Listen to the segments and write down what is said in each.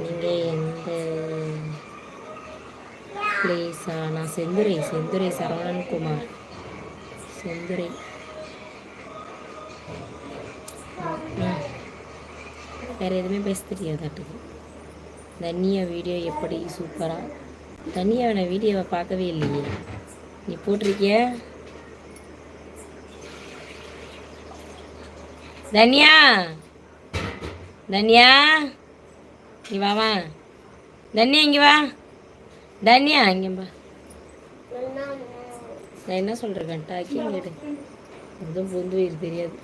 இங்கே எந்த பிளேஸா நான் செந்துரை செந்துரை சரவணன்குமார். செந்துரை வேறு எதுவுமே பேச தெரியாதாட்டுக்கு தனியா வீடியோ எப்படி சூப்பராக தனியாக நான் வீடியோவை பார்க்கவே இல்லையே. நீ போட்டிருக்கிய? தனியா தன்யா நீ வா வா. தன்யா இங்கே வா. தன்யா இங்கே வா. நான் என்ன சொல்கிறேன் டாக்கி கேட்டு அதுவும் பூந்து உயிர் தெரியாது.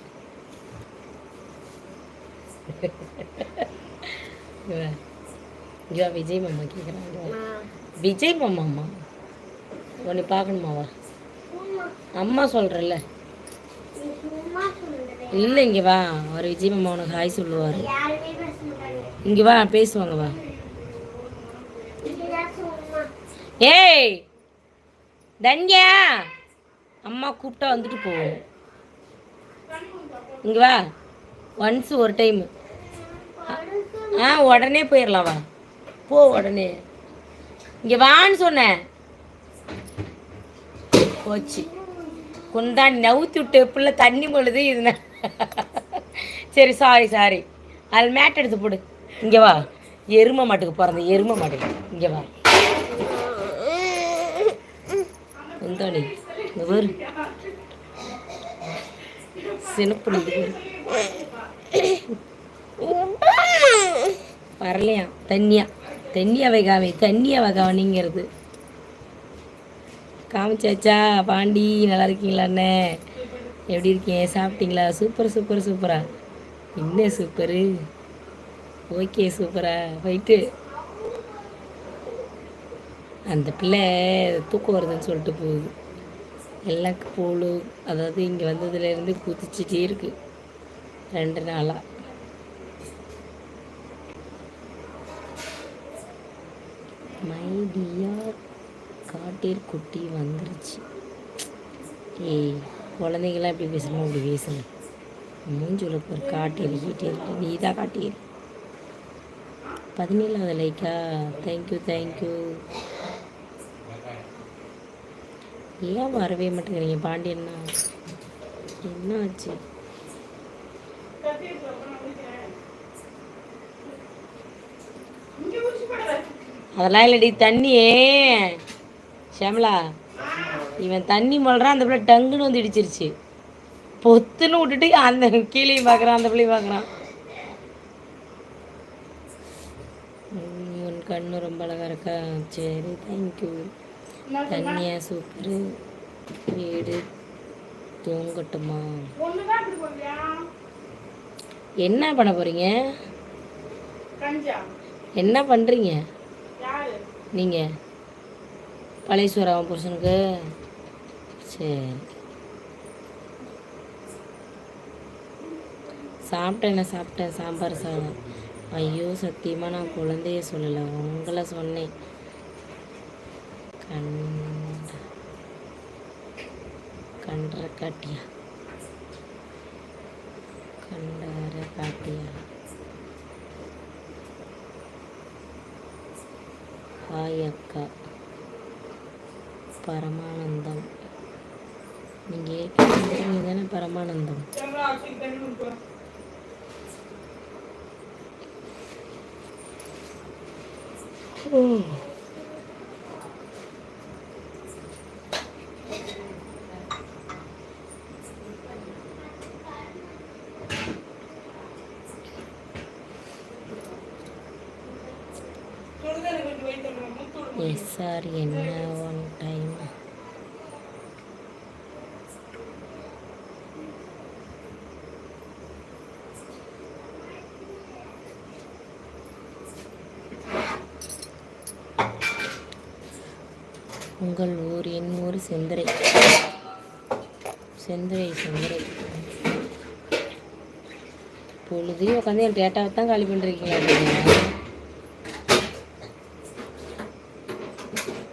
இங்கே வா. வா விஜய் மாமா கேட்குறாங்க விஜய் மாமாம்மா உன்னை பார்க்கணுமாவா அம்மா சொல்கிறல்ல இல்லை இங்கே வா. அவர் விஜய் மாமா உனக்கு ஹாய் சொல்லுவார். இங்கே வா பேசுவாங்க வா. ஏய் தன்யா. அம்மா கூப்பிட்டா வந்துட்டு போவோம் இங்கே வா. ஒன்ஸ் ஒரு டைம் ஆ உடனே போயிடலாம் வா. போ உடனே. இங்கே வான்னு சொன்னேன் போச்சு. குந்தாணி நவுத்தி விட்டு பிள்ளை தண்ணி பொழுது இதுனா சரி சாரி சாரி அதில் மேட் எடுத்து போடு. இங்கே வா. எரும மாட்டுக்கு பிறந்த எரும மாட்டுக்கு. இங்கே வா. குந்தாணி இங்கே வரு சினப்பு வரலையா? தண்ணியா? தண்ணியாவை காமி தண்ணியாவை காவனிங்கிறது. காமிச்சாச்சா? பாண்டி நல்லா இருக்கீங்களா அண்ணே? எப்படி இருக்கீங்க? சாப்பிட்டீங்களா? சூப்பர் சூப்பர் சூப்பரா என்ன சூப்பரு ஓகே சூப்பரா போயிட்டு அந்த பிள்ளை தூக்கம் வருதுன்னு சொல்லிட்டு போகுது. எல்லாம் போலு. அதாவது இங்கே வந்ததுலேருந்து குதிச்சிட்டே இருக்கு. ரெண்டு நாளாக மை டியர் காட்டீர் குட்டி வந்துருச்சு. ஏய் குழந்தைங்களாம் எப்படி பேசணுமோ அப்படி பேசணும் மூஞ்சுல ஒரு காட்டீர் இருக்கு நீ தான் காட்டீர். பதினேழாவது லைக்கா? தேங்க்யூ தேங்க்யூ ஏன் வரவே மாட்டேங்கிறீங்க? பாண்டியன்னா என்ன ஆச்சு அதெல்லாம் இல்லடி தண்ணியே. ஷியாமலா. இவன் தண்ணி மொழ்றான் அந்த பிள்ளை டங்குன்னு வந்து இடிச்சிருச்சு. பொத்துன்னு விட்டுட்டு அந்த கீழேயும் பார்க்குறான் அந்த பிள்ளையும் பார்க்குறான் உன் கண்ணு ரொம்ப அழகா இருக்கா? சரி தேங்க்யூ தண்ணியா சூப்பரு வீடு தூங்கட்டுமா? என்ன பண்ண போறீங்க? என்ன பண்ணுறீங்க நீங்கள் பழையஸ்வரம் புருஷனுக்கு? சரி. சாப்பிட்டேன் நான் சாப்பிட்டேன் சாம்பார் சாதம். ஐயோ சத்தியமாக நான் குழந்தைய சொல்லலை உங்களை சொன்னேன். கண்ட காட்டியா? கண்டார காட்டியா? ஹாய் அக்கா. பரமானந்தம். நீங்கள் ஏற்கனவே தானே பரமானந்தம். ஓ. எஸ் சார் என்ன ஒன் டைம் உங்கள் ஊர் என் ஊர் செந்துரை. செந்துரை செந்துரை. பொழுதையும் உட்காந்து என் டேட்டாவை தான் காலி பண்ணிருக்கீங்களா